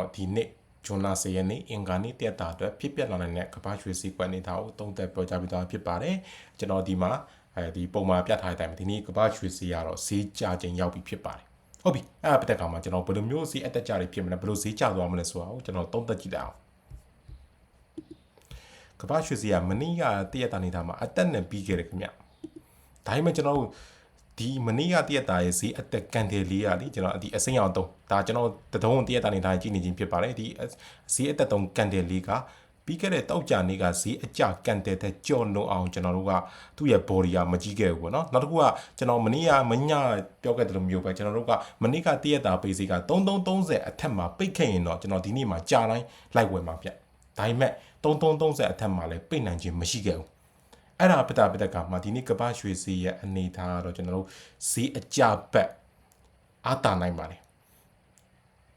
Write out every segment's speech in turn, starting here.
တော်ဒီနေ့ဂျွန်နာ10ရက်နေ့အင်္ဂါနေ့တက်တာအတွက်ဖြစ်ပျက်လာနိုင်တဲ့ကမ္ဘာရွှေစည်းကွက်နေတာကိုသုံးသပ်ပြောကြားပြီးသားဖြစ်ပါတယ်ကျွန်တော်ဒီမှာအဲဒီပုံမှန်ပြထားတဲ့အတိုင်းဒီနေ့ကမ္ဘာရွှေစည်းကတော့ဈေးကျခြင်းရောက်ပြီဖြစ်ပါတယ်ဟုတ်ပြီအဲ့ဒါပတ်သက်ခါမှာကျွန်တော်ဘယ်လိုမျိုးဈေးအတက်ကြတွေဖြစ်မလဲဘယ်လိုဈေးကျသွားမလဲဆိုတာကိုကျွန်တော်သုံးသပ်ကြည့်လိုက်အောင်ကမ္ဘာရွှေစည်းကမနေ့ကတရက်တာနေတာမှာအတက်နဲ့ပြီးခဲ့တယ်ခင်ဗျဒါပေမဲ့ကျွန်တော်တို့ ဒီမနေ့ကတရက်တာရဲ့ဈေးအသက်ကန်တယ်လေးကလေကျွန်တော်ဒီအစိမ်းအောင်တုံးဒါကျွန်တော်တတုံးတရက်တာနေတာကြည့်နေခြင်းဖြစ်ပါတယ်ဒီဈေးအသက်တုံးကန်တယ်လေးကပြီးခဲ့တဲ့တောက်ကြနေ့ကဈေးအကြကန်တယ်တဲ့ကြော်လွန်အောင်ကျွန်တော်တို့ကသူ့ရဲ့ body ကမကြီးခဲ့ဘူးပေါ့နော်နောက်တစ်ခုကကျွန်တော်မနေ့ကမညပြောခဲ့တယ်လို့မျိုးပဲကျွန်တော်တို့ကမနေ့ကတရက်တာပေးစီက3330အထက်မှာပိတ်ခဲ့ရင်တော့ကျွန်တော်ဒီနေ့မှာကြာတိုင်းလိုက်ဝယ်မှာပြဒါပေမဲ့3330အထက်မှာလည်းပိတ်နိုင်ခြင်းမရှိခဲ့ဘူး အဲ့ဒါပတာပတက်ကမှဒီနေ့ကပ္ပရွှေစီရဲ့အနေထားကတော့ကျွန်တော်တို့ဈေးအကြဘက်အာတာနိုင်ပါတယ်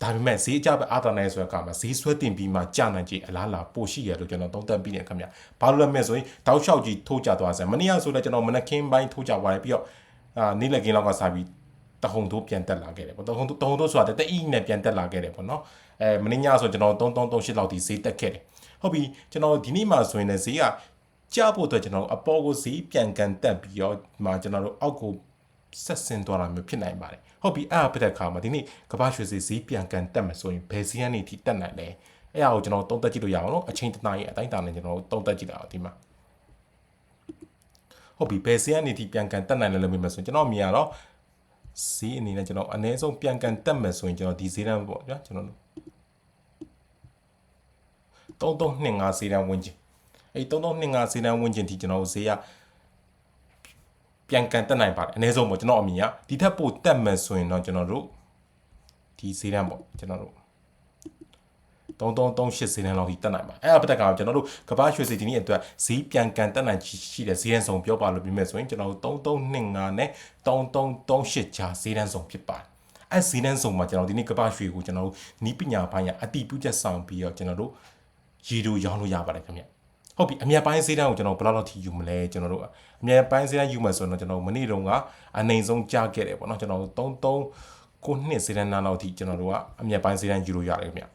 ဒါပေမဲ့ဈေးအကြဘက်အာတာနိုင်ဆိုတဲ့အခါမှာဈေးဆွဲတင်ပြီးမှကြာနိုင်ကြအလားလာပိုရှိရလို့ကျွန်တော်သုံးသပ်ပြီးတယ်ခင်ဗျဘာလို့လဲမဲ့ဆိုရင်တောက်လျှောက်ကြီးထိုးကြသွားစမ်းမနေ့ကဆိုလည်းကျွန်တော်မနက်ခင်းပိုင်းထိုးကြသွားတယ်ပြီးတော့အာနေ့လည်ခင်းလောက်ကစပြီးတဟုန်တို့ပြန်တက်လာခဲ့တယ်ပေါ့တဟုန်တို့တဟုန်တို့ဆိုတာတအီးနဲ့ပြန်တက်လာခဲ့တယ်ပေါ့နော်အဲမနေ့ညဆိုကျွန်တော်3338လောက်ဒီဈေးတက်ခဲ့တယ်ဟုတ်ပြီကျွန်တော်ဒီနေ့မှဆိုရင်လည်းဈေးက ကြဖို့အတွက်ကျွန်တော်အပေါ်ကိုဈေးပြန်ကန်တက်ပြီးတော့မှကျွန်တော်တို့အောက်ကိုဆက်ဆင်းသွားတာမျိုးဖြစ်နိုင်ပါတယ်ဟုတ်ပြီအဲ့အပတဲ့ခါမှာဒီနေ့ကမ္ဘာရွှေဈေးဈေးပြန်ကန်တက်မယ်ဆိုရင်ဘယ်ဈေးကနေထိတက်နိုင်လဲအဲ့အကိုကျွန်တော်သုံးသက်ကြည့်လို့ရအောင်နော်အချိန်တနားရဲ့အတိုင်းတာနဲ့ကျွန်တော်သုံးသက်ကြည့်တာဒီမှာဟုတ်ပြီဘယ်ဈေးကနေထိပြန်ကန်တက်နိုင်လဲလို့မြင်မယ်ဆိုရင်ကျွန်တော်မြင်ရတော့ဈေးအနေနဲ့ကျွန်တော်အနည်းဆုံးပြန်ကန်တက်မယ်ဆိုရင်ကျွန်တော်ဒီဈေးတန်းပေါ့ဗျာကျွန်တော်3325ဈေးတန်းဝင်ချင်း အဲ့3325ဈေးတန်းဝင်ချင်းဒီကျွန်တော်ဈေးကပြန်ကန်တက်နိုင်ပါတယ်အနည်းဆုံးပေါ့ကျွန်တော်အမြင်ကဒီထက်ပိုတက်မယ်ဆိုရင်တော့ကျွန်တော်တို့ဒီဈေးတန်းပေါ့ကျွန်တော်တို့3338ဈေးတန်းလောက်ထိတက်နိုင်ပါအဲ့အပတက်ကကျွန်တော်တို့ကပ္ပရွှေစီဒီနေ့အတွက်ဈေးပြန်ကန်တက်နိုင်ရှိတဲ့ဈေးတန်းဆောင်ပြောပါလို့ပြမယ်ဆိုရင်ကျွန်တော်တို့3325နဲ့3338ကြားဈေးတန်းဆောင်ဖြစ်ပါတယ်အဲ့ဈေးတန်းဆောင်မှာကျွန်တော်ဒီနေ့ကပ္ပရွှေကိုကျွန်တော်တို့နီးပညာပိုင်းရအတိပြုချက်ဆောင်ပြီးတော့ကျွန်တော်တို့ရေတို့ရောင်းလို့ရပါတယ်ခင်ဗျ ဟုတ်ပြီအမြတ်ပိုင်းဈေးတန်းကိုကျွန်တော်ဘယ်လောက်လောက်ထိယူမလဲကျွန်တော်တို့အမြတ်ပိုင်းဈေးတန်းယူမယ်ဆိုတော့ကျွန်တော်မနေ့တုန်းကအနိုင်ဆုံးကြားခဲ့တယ်ပေါ့နော်ကျွန်တော်တို့33ကိုနှစ်ဈေးတန်းနားလောက်ထိကျွန်တော်တို့ကအမြတ်ပိုင်းဈေးတန်းယူလို့ရတယ်ခင်ဗျ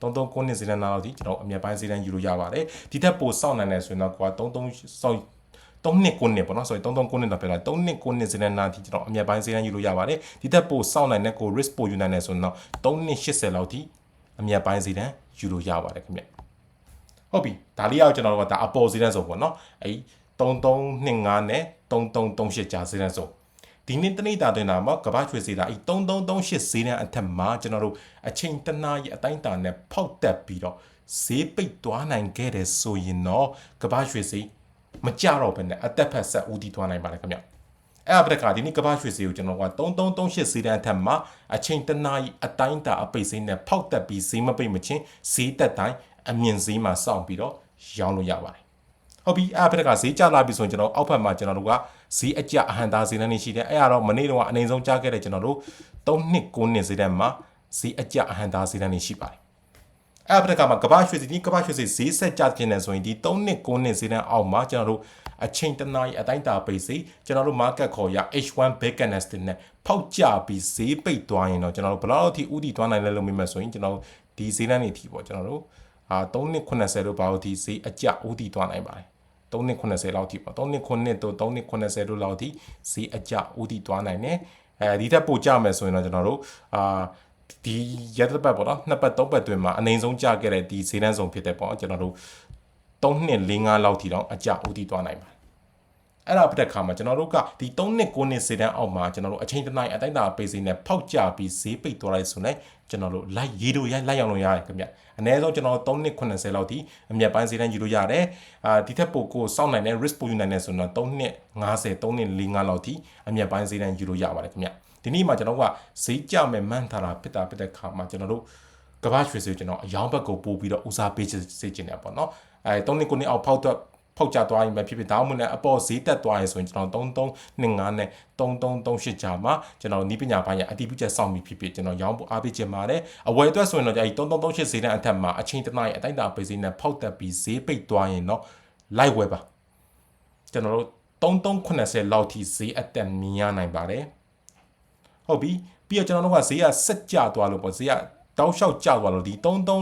33ကိုနှစ်ဈေးတန်းနားလောက်ထိကျွန်တော်အမြတ်ပိုင်းဈေးတန်းယူလို့ရပါတယ်ဒီထက်ပိုစောင့်နိုင်တယ်ဆိုရင်တော့ကွာ33စောင့်3နှစ်9နှစ်ပေါ့နော်ဆိုရင်33 9နှစ်တော့ပြောတာ3နှစ်9နှစ်စနေနာထိကျွန်တော်အမြတ်ပိုင်းဈေးတန်းယူလို့ရပါတယ်ဒီတက်ပိုစောင့်နိုင်တဲ့ကို risk ပိုယူနိုင်တယ်ဆိုရင်တော့3နှစ်80လောက်ထိအမြတ်ပိုင်းဈေးတန်းယူလို့ရပါတယ်ခင်ဗျ ဟုတ်ပြီဒါလေးအောင်ကျွန်တော်တို့ကဒါအပေါ်ဈေးတန်းဆိုပေါ့နော်အဲ3325နဲ့3338ကြာဈေးတန်းဆိုဒီနေ့တနေ့တာတွင်တာမှာကဘာရွှေဈေးတာအဲ3338ဈေးတန်းအထက်မှာကျွန်တော်တို့အချိန်တနာရီအတိုင်းတာနဲ့ဖောက်တက်ပြီးတော့ဈေးပိတ်သွားနိုင်ခဲ့တယ်ဆိုရင်တော့ကဘာရွှေဈေးမကြတော့ဘဲနဲ့အသက်ဖက်ဆက်ဦးတည်သွားနိုင်ပါတယ်ခင်ဗျအဲ့အပဒကဒီနေ့ကဘာရွှေဈေးကိုကျွန်တော်က3338ဈေးတန်းအထက်မှာအချိန်တနာရီအတိုင်းတာအပိတ်ဈေးနဲ့ဖောက်တက်ပြီးဈေးမပိတ်မချင်းဈေးတက်တိုင်း အမြင့်ဈေးမှာစောင့်ပြီးတော့ရောင်းလို့ရပါတယ်ဟုတ်ပြီအဲ့ဘက်ကဈေးကျလာပြီဆိုရင်ကျွန်တော်အောက်ဘက်မှာကျွန်တော်တို့ကဈေးအကျအဟန်သားဈေးနှုန်းတွေရှိတယ်အဲ့ဒါတော့မနေ့တုန်းကအနေဆုံးကြားခဲ့တဲ့ကျွန်တော်တို့3နှစ်9နှစ်ဈေးတန်းမှာဈေးအကျအဟန်သားဈေးနှုန်းတွေရှိပါတယ်အဲ့ဘက်ကမှာကမ္ဘာရွှေစီဒီကမ္ဘာရွှေစီဈေးဆက်ကျခြင်းနေဆိုရင်ဒီ3နှစ်9နှစ်ဈေးနှုန်းအောက်မှာကျွန်တော်တို့အချိန်တနားရီအတိုင်းတာပိတ်စီကျွန်တော်တို့ market ခေါ်ရ H1 back candlestick နဲ့ဖောက်ကျပြီးဈေးပိတ်သွားရင်တော့ကျွန်တော်တို့ဘယ်လောက်ထိဥတီသွားနိုင်လဲလို့မြင်မယ်ဆိုရင်ကျွန်တော်ဒီဈေးနှုန်းတွေထိပေါ့ကျွန်တော်တို့ အာ3နှစ်80လို့ဘာလို့ဒီဈေးအကျဥတီသွားနိုင်ပါတယ်3နှစ်80လောက်ထိပေါ့3နှစ်9တို့3နှစ်80တို့လောက်ထိဈေးအကျဥတီသွားနိုင်တယ်အဲဒီတက်ပို့ကြမယ်ဆိုရင်တော့ကျွန်တော်တို့အာဒီရက်တစ်ပတ်ပေါ့နော်နှစ်ပတ်သုံးပတ်တွင်မှာအနိုင်ဆုံးကြခဲ့တဲ့ဒီဈေးတန်းဆောင်ဖြစ်တဲ့ပေါ့ကျွန်တော်တို့3နှစ်4 5လောက်ထိတော့အကျဥတီသွားနိုင်ပါတယ် အဲ့ဒါပြတဲ့ခါမှာကျွန်တော်တို့ကဒီ3နှစ်9နှစ်စေတန်းအောက်မှာကျွန်တော်တို့အချိန်တနိုင်အတိုင်းတာပေးစီနဲ့ဖောက်ကြပြီးဈေးပိတ်သွားလိုက်ဆိုရင်ကျွန်တော်တို့လိုက်ရေတို့ရိုက်လိုက်အောင်လို့ရတယ်ခင်ဗျအနည်းဆုံးကျွန်တော်3နှစ်80လောက်ထိအမြတ်ပိုင်းစေတန်းယူလို့ရတယ်အာဒီထက်ပိုကိုစောင့်နိုင်တဲ့ risk ပိုယူနိုင်တဲ့ဆိုတော့3နှစ်50 3နှစ်45လောက်ထိအမြတ်ပိုင်းစေတန်းယူလို့ရပါတယ်ခင်ဗျဒီနေ့မှာကျွန်တော်ကဈေးကြမဲ့မှန်းထားတာဖြစ်တာဖြစ်တဲ့ခါမှာကျွန်တော်တို့ကဘာရွှေစေကျွန်တော်အယောင်ဘက်ကိုပို့ပြီးတော့ဦးစားပေးစေချင်တယ်ပေါ့နော်အဲ3နှစ်9နှစ်အောက်ဖောက်တော့ ဖောက်ကြသွားရင်ပဲဖြစ်ဖြစ်ဒါမှမဟုတ်လည်းအပေါ်ဈေးတက်သွားရင်ဆိုရင်ကျွန်တော်3325နဲ့3338ကြာမှာကျွန်တော်နီးပညာပိုင်းရအတိပြုချက်စောင့်ပြီးဖြစ်ဖြစ်ကျွန်တော်ရောင်းဖို့အားပေးချင်ပါတယ်အဝယ်အတွက်ဆိုရင်တော့အဲဒီ3338ဈေးတန်းအထက်မှာအချိန်တနားရဲ့အတိုင်းတာပေးဈေးနဲ့ဖောက်တက်ပြီးဈေးပိတ်သွားရင်တော့လိုက်ဝယ်ပါကျွန်တော်တို့3380လောက်ထိဈေးအတက်မြင်ရနိုင်ပါတယ်ဟုတ်ပြီပြီးတော့ကျွန်တော်တို့ကဈေးကဆက်ကျသွားလို့ပေါ့ဈေးက တောက်လျှောက်ကြောက်သွားလို့ဒီ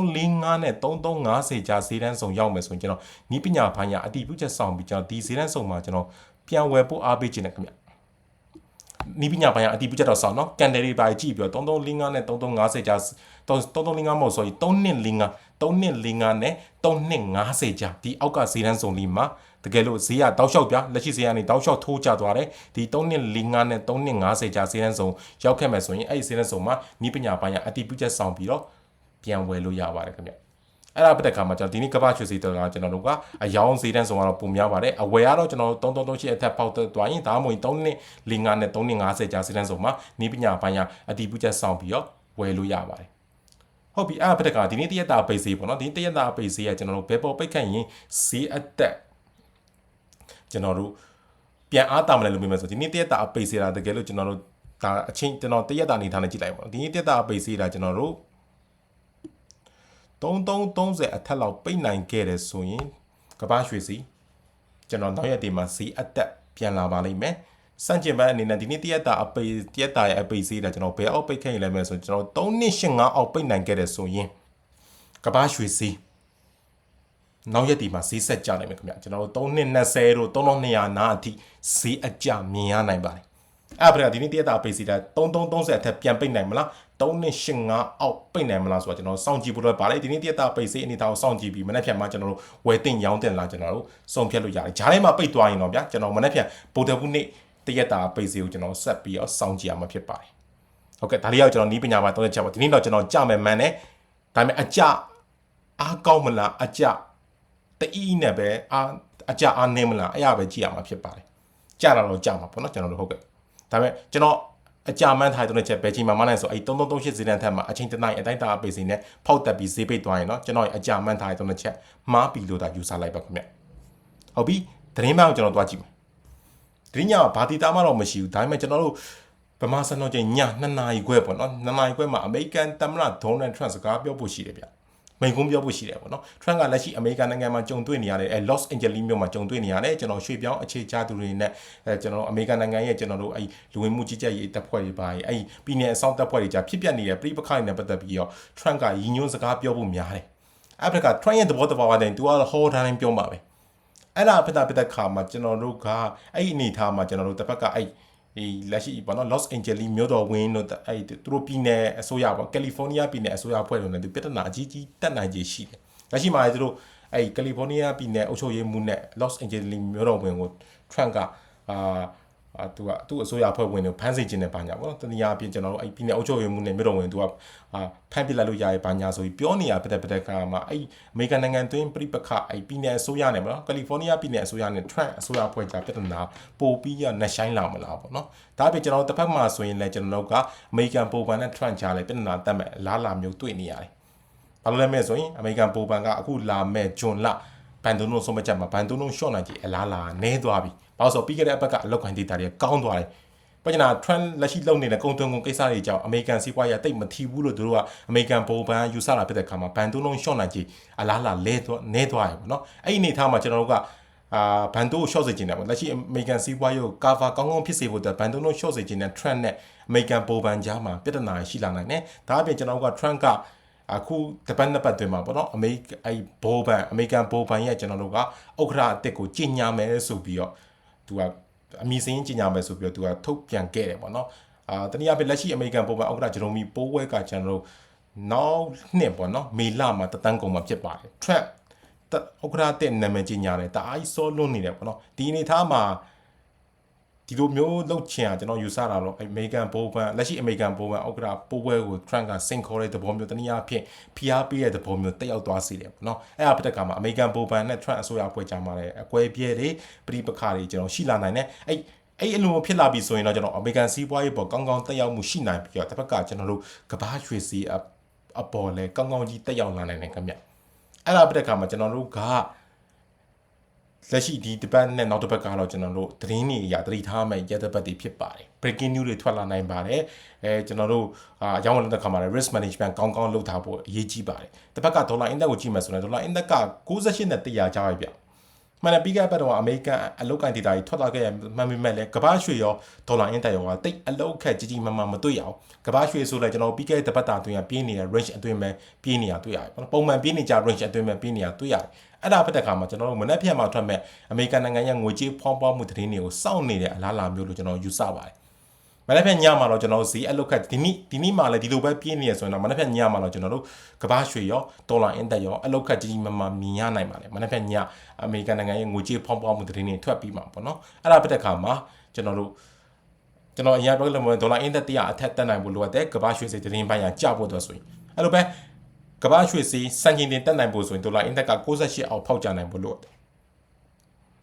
3345နဲ့3350ကြာဈေးတန်းဆောင်ရောက်မယ်ဆိုရင်ကျွန်တော်နီးပညာပိုင်းညာအတီးပြုချက်ဆောင်ပြီးကျွန်တော်ဒီဈေးတန်းဆောင်မှာကျွန်တော်ပြန်ဝယ်ဖို့အားပေးခြင်းနဲ့ခင်ဗျနီးပညာပိုင်းကအတီးပြုချက်တော့ဆောင်နော်ကန်တယ်တွေပါကြည့်ပြီးတော့3345နဲ့3350ကြာ3345မဟုတ်ဆိုရင်3245 3245နဲ့3250ကြာဒီအောက်ကဈေးတန်းဆောင်လေးမှာ တကယ်လို့ဈေးကတောက်လျှောက်ပြလက်ရှိဈေးကနေတောက်လျှောက်ထိုးကျသွားတယ်ဒီ3245နဲ့3250ကြာဈေးတန်းဆောင်ရောက်ခဲ့မယ်ဆိုရင်အဲ့ဒီဈေးတန်းဆောင်မှာနီးပညာပိုင်းကအတီးပြုချက်ဆောင်ပြီးတော့ပြန်ဝယ်လို့ရပါတယ်ခင်ဗျအဲ့ဒါပတ်သက်ခါမှာကျွန်တော်ဒီနေ့ကပ္ပရွှေစီတော်ကကျွန်တော်တို့ကအယောင်ဈေးတန်းဆောင်ကတော့ပုံများပါတယ်အဝယ်ကတော့ကျွန်တော်တို့3338အထက်ပေါက်သွားရင်ဒါမှမဟုတ်3နှစ်45နဲ့350ကြာဈေးတန်းဆောင်မှာနီးပညာပိုင်းကအတီးပြုချက်ဆောင်ပြီးတော့ဝယ်လို့ရပါတယ်ဟုတ်ပြီအဲ့ဒါပတ်သက်ကဒီနေ့တရက်တာပိတ်ဈေးပေါ့နော်ဒီတရက်တာပိတ်ဈေးကကျွန်တော်တို့ဘယ်ပေါ်ပိတ်ခန့်ရင်ဈေးအတက် ကျွန်တော်တို့ပြန်အားတာမလဲလို့ပြောမယ်ဆိုဒီနေ့တရက်တာပိတ်ဈေးတာတကယ်လို့ကျွန်တော်တို့ဒါအချင်းကျွန်တော်တရက်တာနေထားနေကြည့်လိုက်ပါဒီနေ့တရက်တာပိတ်ဈေးတာကျွန်တော်တို့3330အထက်လောက်ပိတ်နိုင်ခဲ့တယ်ဆိုရင်ကပ္ပရွှေစီကျွန်တော်နောက်ရက်ဒီမှာဈေးအတက်ပြန်လာပါလိမ့်မယ်စန့်ကျင်ဘက်အနေနဲ့ဒီနေ့တရက်တာအပိတရက်တာရဲ့အပိဈေးတာကျွန်တော်ဘယ်အောက်ပိတ်ခဲ့ရင်လဲမယ်ဆိုကျွန်တော်3နှစ်85အောက်ပိတ်နိုင်ခဲ့တယ်ဆိုရင်ကဘာရွှေဈေး နောက်ရက်ဒီမှာဈေးဆက်ကြနိုင်မယ်ခင်ဗျကျွန်တော်တို့3နှစ်20တို့3200နားအထိဈေးအကျမြင်ရနိုင်ပါတယ်အဲ့ဒါဒီနေ့တရက်တာပိတ်စီတာ3330အထက်ပြန်ပိတ်နိုင်မလား3285အောက်ပိတ်နိုင်မလားဆိုတော့ကျွန်တော်စောင့်ကြည့်ဖို့တော့ပါလေဒီနေ့တရက်တာပိတ်စီအနေထားကိုစောင့်ကြည့်ပြီးမနေ့ဖြန်မှာကျွန်တော်တို့ဝယ်တင်ရောင်းတင်လာကျွန်တော်တို့စုံဖြတ်လို့ရတယ်ဂျားထဲမှာပိတ်သွားရင်တော့ဗျာကျွန်တော်မနေ့ဖြန်ဗုဒ္ဓဘုနေ့တရက်တာပိတ်စီကိုကျွန်တော်ဆက်ပြီးတော့စောင့်ကြည့်ရမှာဖြစ်ပါတယ်ဟုတ်ကဲ့ဒါလေးကကျွန်တော်နီးပညာမှာသုံးချက်ပါဒီနေ့တော့ကျွန်တော်ကြမယ်မှန်တယ်ဒါပေမဲ့အကြအားကောင်းမလားအကြ တအီးနဲ့ပဲအာအကြအာနင်းမလားအဲ့ရပဲကြည့်ရမှာဖြစ်ပါတယ်ကြတာတော့ကြမှာပေါ့နော်ကျွန်တော်တို့ဟုတ်ကဲ့ဒါပေမဲ့ကျွန်တော်အကြမ်းမှန်းထားတဲ့ချက်ပဲချိန်မှာမနိုင်ဆိုအဲ့3338ဈေးတန်းထက်မှာအချိန်တစ်နိုင်အတိုင်းတာပိတ်စင်းနဲ့ဖောက်တက်ပြီးဈေးပိတ်သွားရင်တော့ကျွန်တော်အကြမ်းမှန်းထားတဲ့ချက်မှားပြီလို့ဒါယူဆလိုက်ပါခင်ဗျဟုတ်ပြီသတင်းမှန်ကိုကျွန်တော်သွားကြည့်မယ်ဒီညကဘာတီတာမှတော့မရှိဘူးဒါပေမဲ့ကျွန်တော်တို့ဗမာစံတော်ချိန်ည2နာရီခွဲပေါ့နော်2နာရီခွဲမှာအမေရိကန်သမ္မတဒေါ်နယ်ထရန့်စကားပြောဖို့ရှိတယ်ဗျ မိန်ကုန်းပြောဖို့ရှိတယ်ပေါ့နော်ထရန့်ကလက်ရှိအမေရိကန်နိုင်ငံမှာကြုံတွေ့နေရတဲ့အဲ Los Angeles မြို့မှာကြုံတွေ့နေရတဲ့ကျွန်တော်ရွှေပြောင်းအခြေချသူတွေနဲ့အဲကျွန်တော်အမေရိကန်နိုင်ငံရဲ့ကျွန်တော်တို့အဲလူဝင်မှုကြီးကြပ်ရေးတပ်ဖွဲ့တွေပါအဲပြည်내အစောင့်တပ်ဖွဲ့တွေကြားဖြစ်ပျက်နေတဲ့ပြည်ပခိုင်နဲ့ပတ်သက်ပြီးတော့ထရန့်ကရည်ညွှန်းစကားပြောဖို့များတယ်အဲ့ဒါကထရန့်ရဲ့သဘောတဘာဝတဲ့သူကဟောတိုင်းပြောမှာပဲအဲ့ဒါဖြစ်တာဖြစ်တဲ့ခါမှာကျွန်တော်တို့ကအဲ့ဒီအနေထားမှာကျွန်တော်တို့တစ်ဖက်ကအဲ့ ဒီလက်ရှိပေါ့နော် Los Angeles မြို့တော်ဝင်းတို့အဲ့သူတို့ပြည်နယ်အစိုးရပေါ့ကယ်လီဖိုးနီးယားပြည်နယ်အစိုးရအဖွဲ့တို့နဲ့သူပြဿနာအကြီးကြီးတက်နိုင်ခြေရှိတယ်လက်ရှိမှာသူတို့အဲ့ကယ်လီဖိုးနီးယားပြည်နယ်အုပ်ချုပ်ရေးမှူးနဲ့ Los Angeles မြို့တော်ဝင်းကို Trump ကအာ အာသူကသူ့အစိုးရအဖွဲ့ဝင်တွေဖမ်းဆီးခြင်းနဲ့ဘာညာပေါ့နော်တနည်းအားဖြင့်ကျွန်တော်တို့အဲ့ပြည်နယ်အုပ်ချုပ်ရေးမှူးနဲ့မြို့တော်ဝင်သူကအာဖမ်းပစ်လိုက်လို့ရရဲ့ဘာညာဆိုပြီးပြောနေရပြတဲ့ပြတဲ့ခါမှာအဲ့အမေရိကန်နိုင်ငံတွင်းပြိပခအဲ့ပြည်နယ်အစိုးရနဲ့ပေါ့နော်ကယ်လီဖိုးနီးယားပြည်နယ်အစိုးရနဲ့ Trump အစိုးရအဖွဲ့ကြားပြဿနာပိုပြီးရနှဆိုင်လာမလားပေါ့နော်ဒါပေမဲ့ကျွန်တော်တို့တစ်ဖက်မှာဆိုရင်လည်းကျွန်တော်တို့ကအမေရိကန်ပိုပန်နဲ့ Trump ကြားလည်းပြဿနာတက်မဲ့လားလာမျိုးတွေ့နေရတယ်ဘာလို့လဲမဲ့ဆိုရင်အမေရိကန်ပိုပန်ကအခုလာမဲ့ဂျွန်လဘန်ဒိုနိုဆုံးမချက်မှာဘန်ဒိုနိုရှော့နိုင်ကြီးအလားလာနဲသွားပြီ။ ဘာလို့ဆိုပြီးခဲ့တဲ့အပတ်ကအလောက်ခိုင်းဒေတာတွေကောင်းသွားတယ်။ပညာ trend လက်ရှိလုပ်နေတဲ့ကုန်သွင်းကုန်ကိစ္စတွေကြောင့်အမေရိကန်စီးပွားရေးတိတ်မထီဘူးလို့တို့ကအမေရိကန်ပုံပန်းယူဆလာဖြစ်တဲ့ခါမှာဘန်ဒိုနိုရှော့နိုင်ကြီးအလားလာလဲသွားနဲသွားရပေါ့နော်။အဲ့ဒီအနေထားမှာကျွန်တော်တို့ကအာဘန်ဒိုကို short စေချင်တယ်ပေါ့လက်ရှိအမေရိကန်စီးပွားရေးကို cover ကောင်းကောင်းဖြစ်စေဖို့အတွက်ဘန်ဒိုကို short စေချင်တဲ့ trend နဲ့အမေရိကန်ပုံပန်းကြားမှာပြဿနာရှိလာနိုင်တယ်ဒါအပြင်ကျွန်တော်တို့က trend ကအခုတပတ်နှစ်ပတ်တွင်မှာပေါ့နော်အမေအဲ့ဘောဘန်အမေရိကန်ဘောဘန်ရဲ့ကျွန်တော်တို့ကဥက္ကဋ္ဌအစ်စ်ကိုကြီးညာမယ်ဆိုပြီးတော့ သူကအမီစင်းကြီးညာမယ်ဆိုပြီးတော့သူကထုတ်ပြန်ခဲ့တယ်ပေါ့နော်အာတနည်းအားဖြင့်လက်ရှိအမေရိကန်ဘောဘန်ဥက္ကဋ္ဌဂျေရိုမီပိုးဝဲကကျွန်တော်တို့နောက်နှစ်ပေါ့နော်မေလမှာတတန်းကုန်မှာဖြစ်ပါတယ် trap ဥက္ကဋ္ဌတဲ့နာမည်ကြီးညာတယ်တအားစောလွန်းနေတယ်ပေါ့နော်ဒီအနေထားမှာ ဒီလိုမျိုးလောက်ချင်อ่ะကျွန်တော်ယူဆတာတော့အမေရိကန်ဘိုးဘန်လက်ရှိအမေရိကန်ဘိုးဘန်ဥက္ကဋ္ဌပိုးပွဲကို Trump ကစင်ခေါ်တဲ့သဘောမျိုးတနည်းအားဖြင့်ဖိအားပေးတဲ့သဘောမျိုးတက်ရောက်သွားစေတယ်ပေါ့နော်အဲ့အဖြစ်တဲ့ကမှာအမေရိကန်ဘိုးဘန်နဲ့ Trump အစိုးရဖွဲ့ကြမှာလည်းအကွဲပြဲတွေပြိပခါတွေကျွန်တော်ရှိလာနိုင်တယ်အဲ့အဲ့အလိုဖြစ်လာပြီဆိုရင်တော့ကျွန်တော်အမေရိကန်စီးပွားရေးပေါ်ကောင်းကောင်းတက်ရောက်မှုရှိနိုင်ပြီးတော့တစ်ဖက်ကကျွန်တော်တို့ကဘာရွှေစီအပေါ်လဲကောင်းကောင်းကြီးတက်ရောက်လာနိုင်တယ်ခင်ဗျအဲ့ဒါပြတဲ့ခါမှာကျွန်တော်တို့က လက်ရှိဒီတပတ်နဲ့နောက်တစ်ပတ်ကတော့ကျွန်တော်တို့သတင်းတွေအရာသတိထားမယ့်ရက်တစ်ပတ်တွေဖြစ်ပါတယ် breaking news တွေထွက်လာနိုင်ပါတယ်အဲကျွန်တော်တို့အာအကြောင်းလက်တဲ့ခါမှာ risk management ကောင်းကောင်းလုပ်ထားဖို့အရေးကြီးပါတယ်တစ်ပတ်ကဒေါ်လာ index ကိုကြည့်မယ်ဆိုရင်ဒေါ်လာ index က68နဲ့100ကျပါပြီဗျ မှန်တယ်ပြီးခဲ့တဲ့ဘက်တော့အမေရိကန်အလုတ်ကိုင်းဒေတာကြီးထွက်သွားခဲ့ရမှန်ပေမဲ့လည်းကမ္ဘာရွှေရောဒေါ်လာအင်တက်ရောကတိတ်အလုတ်ခက်ကြီးကြီးမားမားမတွေ့ရအောင်ကမ္ဘာရွှေဆိုလည်းကျွန်တော်ပြီးခဲ့တဲ့တပတ်တာအတွင်းကပြေးနေတဲ့ range အတွင်းပဲပြေးနေရတွေ့ရတယ်ပေါ့နော်ပုံမှန်ပြေးနေကြ range အတွင်းပဲပြေးနေရတွေ့ရတယ်အဲ့ဒါဖြစ်တဲ့ခါမှာကျွန်တော်တို့မနေ့ဖြတ်မှာထွက်မဲ့အမေရိကန်နိုင်ငံရဲ့ငွေကြေးဖောင်းပွားမှုသတင်းတွေကိုစောင့်နေတဲ့အလားအလာမျိုးလို့ကျွန်တော်ယူဆပါတယ် မနေ့ဖြတ်ညမှာတော့ကျွန်တော်ဈေးအလုတ်ခက်ဒီနေ့ဒီနေ့မှလည်းဒီလိုပဲပြေးနေရဆိုရင်တော့မနေ့ဖြတ်ညမှာတော့ကျွန်တော်တို့ကမ္ဘာရွှေရောဒေါ်လာအင်တက်ရောအလုတ်ခက်ကြီးကြီးမားမားမြင်ရနိုင်ပါတယ်မနေ့ဖြတ်ညအမေရိကန်နိုင်ငံရဲ့ငွေကြေးဖောင်းပွားမှုသတင်းတွေထွက်ပြီးမှာပေါ့နော်အဲ့ဒါဖြစ်တဲ့ခါမှာကျွန်တော်တို့ကျွန်တော်အရင်ပြောလို့မဒေါ်လာအင်းသက်100အထက်တက်နိုင်ဖို့လိုအပ်တယ်ကမ္ဘာရွှေစည်သတင်းပိုင်းရကြဖို့အတွက်ဆိုရင်အဲ့လိုပဲကမ္ဘာရွှေစည်စံချိန်တင်တက်နိုင်ဖို့ဆိုရင်ဒေါ်လာအင်းသက်က68အောက်ဖောက်ကြနိုင်ဖို့လိုအပ်တယ်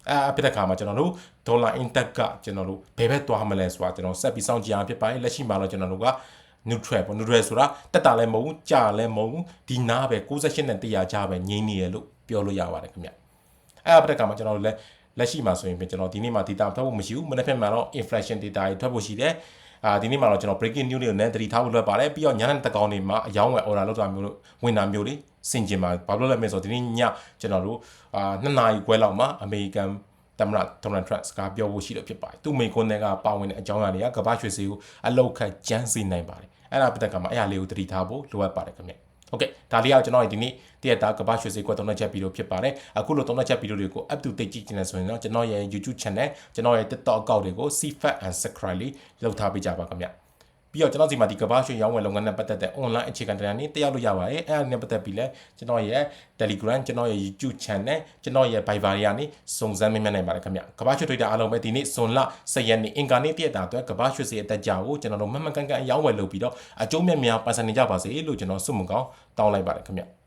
အဲ့အဖြစ်တဲ့ခါမှာကျွန်တော်တို့ဒေါ်လာအင်းသက်ကကျွန်တော်တို့ဘယ်ဘက်သွားမလဲဆိုတာကျွန်တော်ဆက်ပြီးစောင့်ကြည့်အောင်ဖြစ်ပါတယ်လက်ရှိမှာတော့ကျွန်တော်တို့က neutral ပေါ့ neutral ဆိုတာတက်တာလည်းမဟုတ်ဘူးကြာလည်းမဟုတ်ဘူးဒီနားပဲ68နဲ့100ကြားပဲငြိမ်းနေရလို့ပြောလို့ရပါတယ်ခင်ဗျအဲ့အဖြစ်တဲ့ခါမှာကျွန်တော်တို့လည်းလက်ရှိမှာဆိုရင်ကျွန်တော်ဒီနေ့မှာ data ထွက်ဖို့မရှိဘူးမနေ့ကမှတော့ inflation data တွေထွက်ဖို့ရှိတယ် အာဒီနေ့မှာတော့ကျွန်တော် breaking news တွေကိုလည်းသတိထားဖို့လွယ်ပါတယ်ပြီးတော့ညနေတက်ကောင်းနေမှာအယောင်းဝယ် order လုပ်တာမျိုးလို့ဝင်တာမျိုးတွေစင်ကျင်မှာဘာလို့လဲမလဲဆိုတော့ဒီနေ့ညကျွန်တော်တို့အာနှစ်နာရီခွဲလောက်မှာအမေရိကန်သမ္မတဒေါ်နယ်ထရန့်စကားပြောဖို့ရှိလို့ဖြစ်ပါတယ်သူ့မိကွန်းတွေကပါဝင်တဲ့အကြောင်းအရာတွေကကမ္ဘာရွှေစီကိုအလောက်ခတ်ကျန်းစီနိုင်ပါတယ်အဲ့ဒါပတ်သက်ကမှာအဲ့အရာလေးကိုသတိထားဖို့လိုအပ်ပါတယ်ခင်ဗျ ဟုတ်ကဲ့ဒါလေးကကျွန်တော်ဒီနေ့တရက်သားကဘာရွှေစေးကွက်သုံးနှက်ချက်ဗီဒီယိုဖြစ်ပါတယ်အခုလိုသုံးနှက်ချက်ဗီဒီယိုတွေကို up to date ကြည့်ချင်တယ်ဆိုရင်တော့ကျွန်တော်ရဲ့ YouTube channel ကျွန်တော်ရဲ့ TikTok account တွေကို Cfat and Secretly လောက်ထားပေးကြပါခင်ဗျာ ပြီးတော့ကျွန်တော်ဒီမှာဒီကဘာရွှေရောင်းဝယ်လုပ်ငန်းနဲ့ပတ်သက်တဲ့ online အခြေခံတရားနည်းတက်ရောက်လို့ရပါတယ်အဲ့ဒါနဲ့ပတ်သက်ပြီးလဲကျွန်တော်ရဲ့ Telegram ကျွန်တော်ရဲ့ YouTube channel ကျွန်တော်ရဲ့ Viber တွေကနေစုံစမ်းမေးမြန်းနိုင်ပါတယ်ခင်ဗျကဘာရွှေ Twitter အားလုံးပဲဒီနေ့ဇွန်လ10ရက်နေ့အင်ကာနေ့တရက်တာအတွက်ကဘာရွှေစေအတက်ကြကိုကျွန်တော်တို့မှတ်မှန်ကန်ကန်အရောင်းဝယ်လုပ်ပြီးတော့အကျိုးမြတ်များပန်ဆန်နေကြပါစေလို့ကျွန်တော်ဆုမကောင်းတောင်းလိုက်ပါတယ်ခင်ဗျ